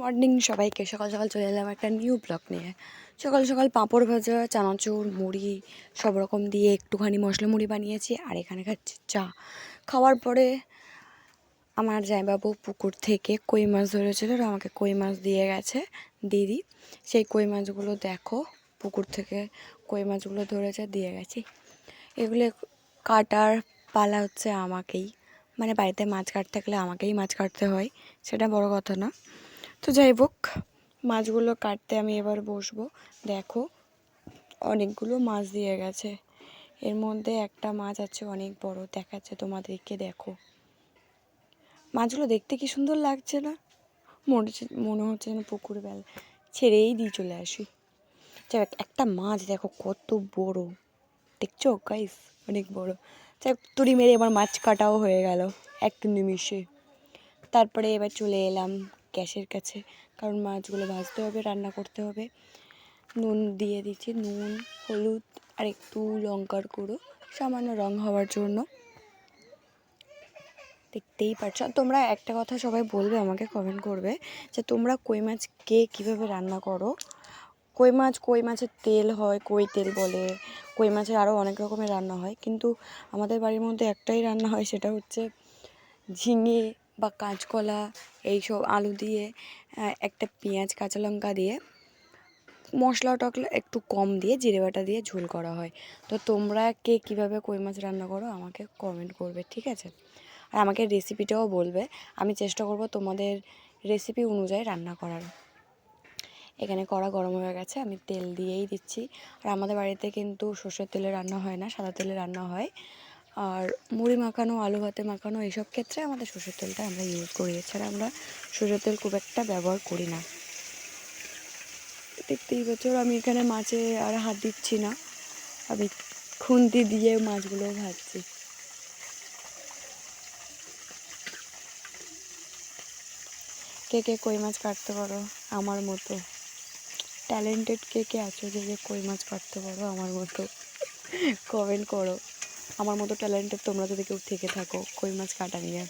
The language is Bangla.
মর্নিং সবাইকে, সকাল সকাল চলে এলাম একটা নিউ ব্লগ নিয়ে। সকাল সকাল পাঁপড় ভাজা, চানাচুর, মুড়ি, সব রকম দিয়ে একটুখানি মশলা মুড়ি বানিয়েছি আর এখানে খাচ্ছি চা। খাওয়ার পরে আমার জামাইবাবু পুকুর থেকে কই মাছ ধরেছিল আর আমাকে কই মাছ দিয়ে গেছে দিদি। সেই কই মাছগুলো দেখো, পুকুর থেকে কই মাছগুলো ধরেছে, দিয়ে গেছি। এগুলো কাটার পালা হচ্ছে আমাকেই। মানে বাড়িতে মাছ কাটতে গেলে আমাকেই মাছ কাটতে হয়, সেটা বড় কথা না। তো যাই হোক, মাছগুলো কাটতে আমি এবার বসবো। দেখো, অনেকগুলো মাছ দিয়ে গেছে। এর মধ্যে একটা মাছ আছে অনেক বড়, দেখাচ্ছে তোমাদেরকে, দেখো। মাছগুলো দেখতে কি সুন্দর লাগছে না? মনে মনে হচ্ছে যেন পুকুর বেলা। ছেড়েই দিয়ে চলে আসি। যাই একটা মাছ দেখো, কত বড়। দেখছ গাইস অনেক বড়। যাই তুড়ি মেরে এবার মাছ কাটাও হয়ে গেল, এক নিমিষে। তারপরে এবার চলে এলাম গ্যাসের কাছে, কারণ মাছগুলো ভাজতে হবে, রান্না করতে হবে। নুন দিয়ে দিচ্ছি, নুন, হলুদ, আর একটু লঙ্কার গুঁড়ো, সামান্য রং হওয়ার জন্য। দেখতেই পারছ। তোমরা একটা কথা সবাই বলবে, আমাকে কমেন্ট করবে, যে তোমরা কই মাছ কে কীভাবে রান্না করো? কই মাছ, কই মাছের তেল হয়, কই তেল বলে? কই মাছের আরও অনেক রকমের রান্না হয়, কিন্তু আমাদের বাড়ির মধ্যে একটাই রান্না হয়, সেটা হচ্ছে ঝিঙে বা কাঁচকলা এইসব আলু দিয়ে একটা পেঁয়াজ, কাঁচা লঙ্কা দিয়ে, মশলা টকলা একটু কম দিয়ে জিরে বাটা দিয়ে ঝোল করা হয়। তো তোমরা কে কীভাবে কই মাছ রান্না করো আমাকে কমেন্ট করবে, ঠিক আছে? আর আমাকে রেসিপিটাও বলবে। আমি চেষ্টা করব তোমাদের রেসিপি অনুযায়ী রান্না করার। এখানে কড়া গরম হয়ে গেছে, আমি তেল দিয়েই দিচ্ছি। আর আমাদের বাড়িতে কিন্তু সর্ষের তেলে রান্না হয় না, সাদা তেলে রান্না হয়। আর মুড়ি মাখানো, আলু ভাতে মাখানো এইসব ক্ষেত্রে আমাদের সর্ষের তেলটা আমরা ইউজ করি। এছাড়া আমরা সর্ষের তেল খুব একটা ব্যবহার করি না। দেখতেই বছর আমি এখানে মাছে আর হাত দিচ্ছি না। আমি খুন্তি দিয়ে মাছগুলো ভাজছি। কে কে কই মাছ কাটতে পারো? আমার মতো। ট্যালেন্টেড কে কে আছো যে যে কই মাছ কাটতে পারো? আমার মতো। কমেন্ট করো। আমার মতো ট্যালেন্টেড তোমরা যদি কেউ থেকে থাকো কই মাছ কাটা নিয়ে?